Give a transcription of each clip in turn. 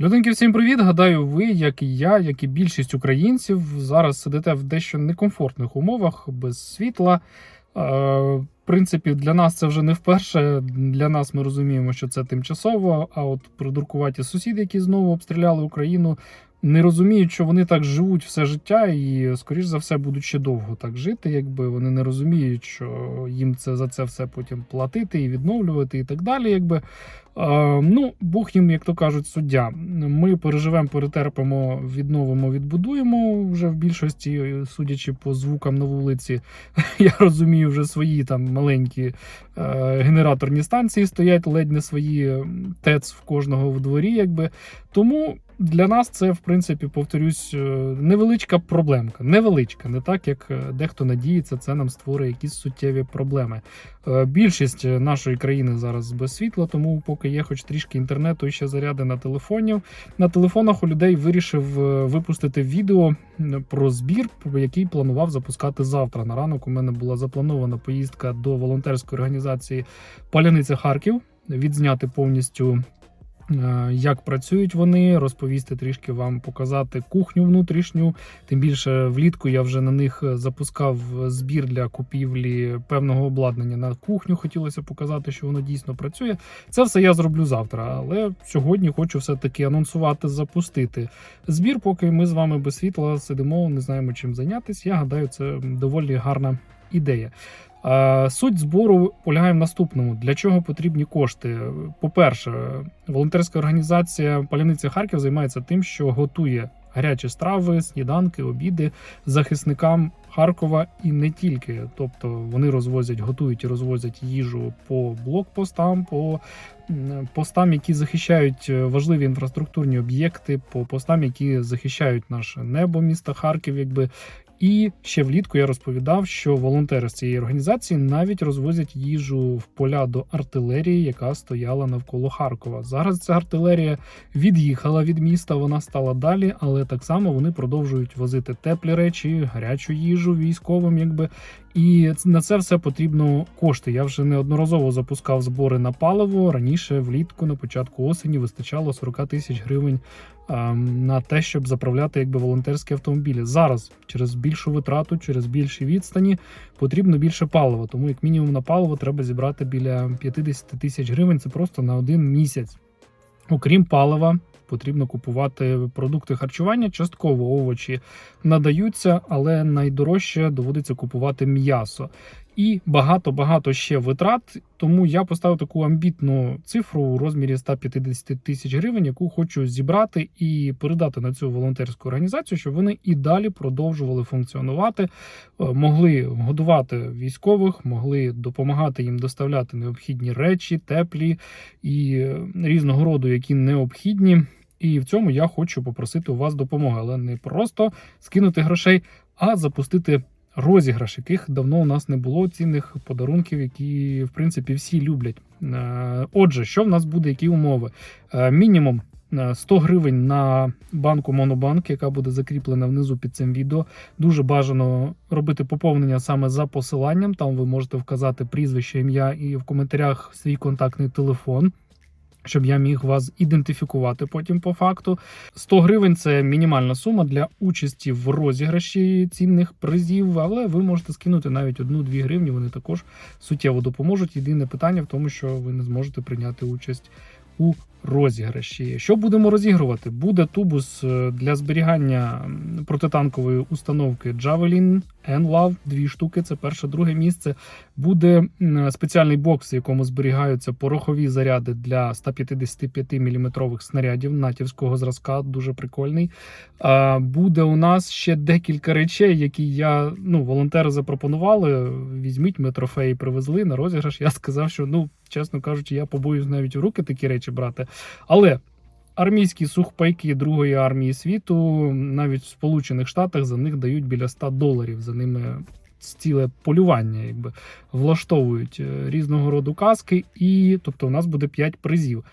Людинки, всім привіт! Гадаю, ви, як і я, як і більшість українців, зараз сидите в дещо некомфортних умовах, без світла. Е, В принципі, для нас це вже не вперше. Для нас ми розуміємо, що це тимчасово. А от придуркуваті сусіди, які знову обстріляли Україну, не розуміють, що вони так живуть все життя, і, скоріш за все, будуть ще довго так жити. Якби вони не розуміють, що їм це за це все потім платити і відновлювати, і так далі. Якби ну, Бог їм, як то кажуть, суддя. Ми переживемо, перетерпимо, відновимо, відбудуємо вже в більшості, судячи по звукам на вулиці. Я розумію, вже свої там маленькі е, генераторні станції стоять, ледь не свої ТЕЦ в кожного в дворі. якби. Тому для нас це, в принципі, повторюсь, е, невеличка проблемка. Невеличка, не так як е, дехто надіється, це нам створює якісь суттєві проблеми. Е, Більшість нашої країни зараз без світла, тому поки є хоч трішки інтернету і ще заряди на телефонів. На телефонах у людей вирішив е, випустити відео про збір, який планував запускати завтра. На ранок у мене була запланована поїздка до волонтерської організації Паляниця Харків. Відзняти повністю е, як працюють вони, розповісти трішки вам, показати кухню внутрішню. Тим більше влітку я вже на них е, запускав збір для купівлі певного обладнання на кухню. Хотілося показати, що воно дійсно працює. Це все я зроблю завтра, але сьогодні хочу все-таки анонсувати, запустити збір. Поки ми з вами без світла сидимо, не знаємо чим зайнятися. Я гадаю, це доволі гарна ідея. Е, Суть збору полягає в наступному: для чого потрібні кошти? По-перше, волонтерська організація Паляниця Харків займається тим, що готує гарячі страви, сніданки, обіди захисникам Харкова і не тільки. Тобто вони розвозять, готують і розвозять їжу по блокпостам, по постам, які захищають е, важливі інфраструктурні об'єкти, по постам, які захищають наше небо міста Харків, якби. І ще влітку я розповідав, що волонтери з цієї організації навіть розвозять їжу в поля до артилерії, яка стояла навколо Харкова. Зараз ця артилерія від'їхала від міста, вона стала далі, але так само вони продовжують возити теплі речі, гарячу їжу військовим, якби. І на це все потрібно кошти. Я вже неодноразово запускав збори на паливо. Раніше влітку, на початку осені, вистачало 40 тисяч гривень ем, на те, щоб заправляти якби волонтерські автомобілі. Зараз через більшу витрату, через більші відстані потрібно більше палива. Тому як мінімум на паливо треба зібрати біля 50 тисяч гривень. Це просто на один місяць. Окрім палива, потрібно купувати продукти харчування. Частково овочі надаються, але найдорожче доводиться купувати м'ясо. І багато-багато ще витрат. Тому я поставив таку амбітну цифру у розмірі 150 тисяч гривень, яку хочу зібрати і передати на цю волонтерську організацію, щоб вони і далі продовжували функціонувати, е, могли годувати військових, могли допомагати їм доставляти необхідні речі, теплі і різного роду, які необхідні. І в цьому я хочу попросити у вас допомоги, але не просто скинути грошей, а запустити розіграш, яких давно у нас не було цінних подарунків, які в принципі всі люблять. Е, Отже, що в нас буде, які умови? Е, Мінімум. е, 100 гривень на банку Монобанк, яка буде закріплена внизу під цим відео. Дуже бажано робити поповнення саме за посиланням. Там ви можете вказати прізвище, ім'я і в коментарях свій контактний телефон. Щоб я міг вас ідентифікувати потім по факту. 100 гривень це мінімальна сума для участі в розіграші цінних призів, але ви можете скинути навіть 1-2 гривні. Вони також суттєво допоможуть. Єдине питання в тому, що ви не зможете прийняти участь у розіграші. Що будемо розігрувати? Буде тубус е, для зберігання протитанкової установки Javelin N-Love, дві штуки. Це перше, друге місце. Буде спеціальний бокс, в якому зберігаються порохові заряди для 155 мм снарядів натівського зразка. Дуже прикольний. Буде у нас ще декілька речей, які я ну волонтери запропонували. Візьміть, ми трофеї привезли на розіграш. Я сказав, що ну чесно кажучи, я побоюсь навіть в руки такі речі брати. Але армійські сухпайки Другої армії світу навіть в Сполучених Штатах за них дають біля 100 доларів. За ними ціле полювання, якби влаштовують е, різного роду каски, і тобто у нас буде 5 призів.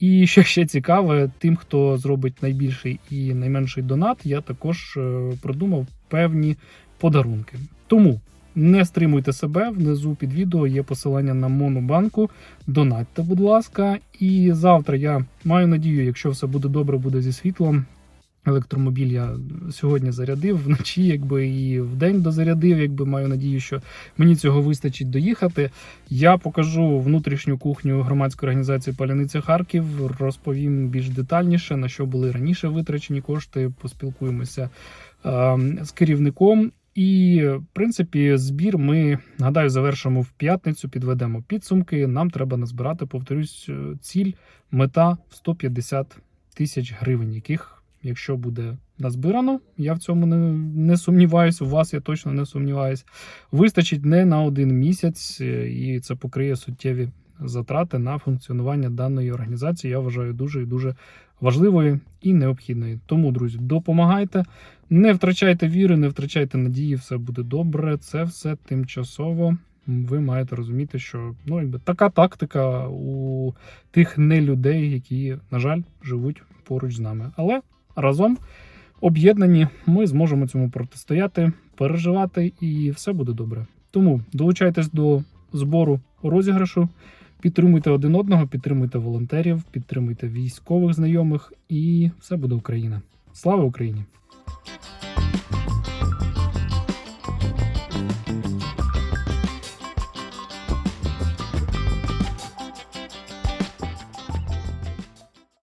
І що ще цікаве, тим, хто зробить найбільший і найменший донат, я також е, продумав певні подарунки. Тому Не стримуйте себе. Внизу під відео є посилання на Монобанку. Донатьте, будь ласка. І завтра я маю надію, якщо все буде добре, буде зі світлом. Електромобіль я сьогодні зарядив вночі, якби і вдень дозарядив, якби маю надію, що мені цього вистачить доїхати. Я покажу внутрішню кухню громадської організації Паляниця Харків, розповім більш детальніше, на що були раніше витрачені кошти. Поспілкуємося е, з керівником. І, в принципі, збір ми гадаю завершимо в п'ятницю. Підведемо підсумки. Нам треба назбирати, повторюсь, е, ціль, мета 150 тисяч гривень, яких, якщо буде назбирано, я в цьому не, не сумніваюся. У вас я точно не сумніваюсь. Вистачить не на один місяць, е, і це покриє суттєві затрати на функціонування даної організації. Я вважаю дуже і дуже важливою і необхідною. Тому, друзі, допомагайте. Не втрачайте віри, не втрачайте надії, все буде добре. Це все тимчасово. Ви маєте розуміти, що ну, якби така тактика у тих нелюдей, які, на жаль, живуть поруч з нами. Але разом об'єднані ми зможемо цьому протистояти, переживати, і все буде добре. Тому долучайтесь до збору розіграшу, підтримуйте один одного, підтримуйте волонтерів, підтримуйте військових знайомих, і все буде Україна. Слава Україні!